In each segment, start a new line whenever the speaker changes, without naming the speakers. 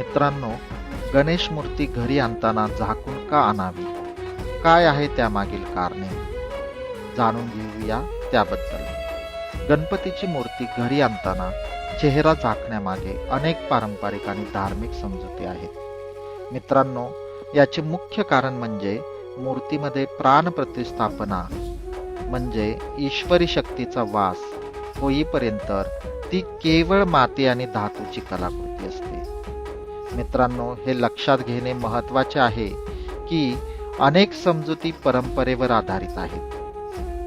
मित्रांनो गणेश मूर्ती घरी आणताना झाकून का आणावी? काय आहे त्यामागील कारणे? जाणून घेऊया त्याबद्दल. गणपतीची मूर्ती घरी आणताना चेहरा झाकण्यामागे अनेक पारंपरिक आणि धार्मिक समजुती आहेत. मित्रांनो याचे मुख्य कारण म्हणजे मूर्तीमध्ये प्राण प्रतिस्थापना म्हणजे ईश्वरी शक्तीचा वास होईपर्यंत ती केवळ माती आणि धातूची कलाकृती असते. मित्रांनो हे लक्षात घेणे महत्त्वाचे आहे की अनेक समजुती परंपरेवर आधारित आहेत.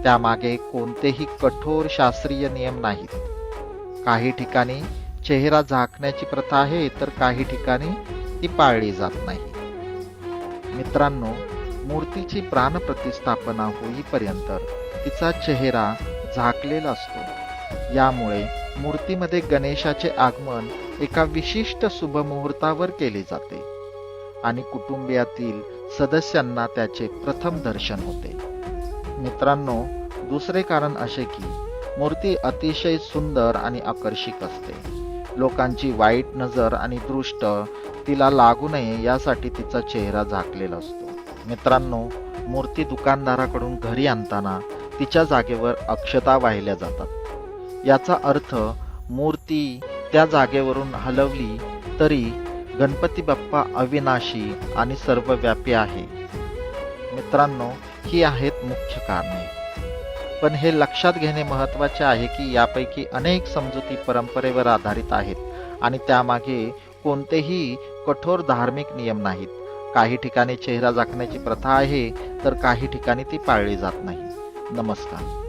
त्यामागे कोणतेही कठोर शास्त्रीय नियम नाहीत. काही ठिकाणी चेहरा झाकण्याची प्रथा आहे तर काही ठिकाणी ती पाळली जात नाही. मित्रांनो मूर्तीची प्राणप्रतिस्थापना होईपर्यंत तिचा चेहरा झाकलेला असतो. यामुळे मूर्तीमध्ये गणेशाचे आगमन एका विशिष्ट शुभमुहूर्तावर केले जाते. आणि कुटुंबियातील सदस्यांना त्याचे प्रथम दर्शन होते. मित्रांनो दुसरे कारण असे की मूर्ती अतिशय सुंदर आणि आकर्षक असते. लोकांची वाईट नजर आणि दृष्ट तिला लागू नये यासाठी तिचा चेहरा झाकलेला असतो. मित्रांनो मूर्ती दुकानदाराकडून घरी आणताना तिच्या जागेवर अक्षता वाहिल्या जातात. याचा अर्थ मूर्ती त्या जागेवरून हलवली तरी गणपती बाप्पा अविनाशी आणि सर्वव्यापी आहे. मित्रांनो ही आहेत मुख्य कारणे. पण हे लक्षात घेणे महत्त्वाचे आहे की यापैकी अनेक समजुती परंपरेवर आधारित आहेत आणि त्यामागे कोणतेही कठोर धार्मिक नियम नाहीत. काही ठिकाणी चेहरा झाकण्याची प्रथा आहे तर काही ठिकाणी ती पाळली जात नाही. नमस्कार.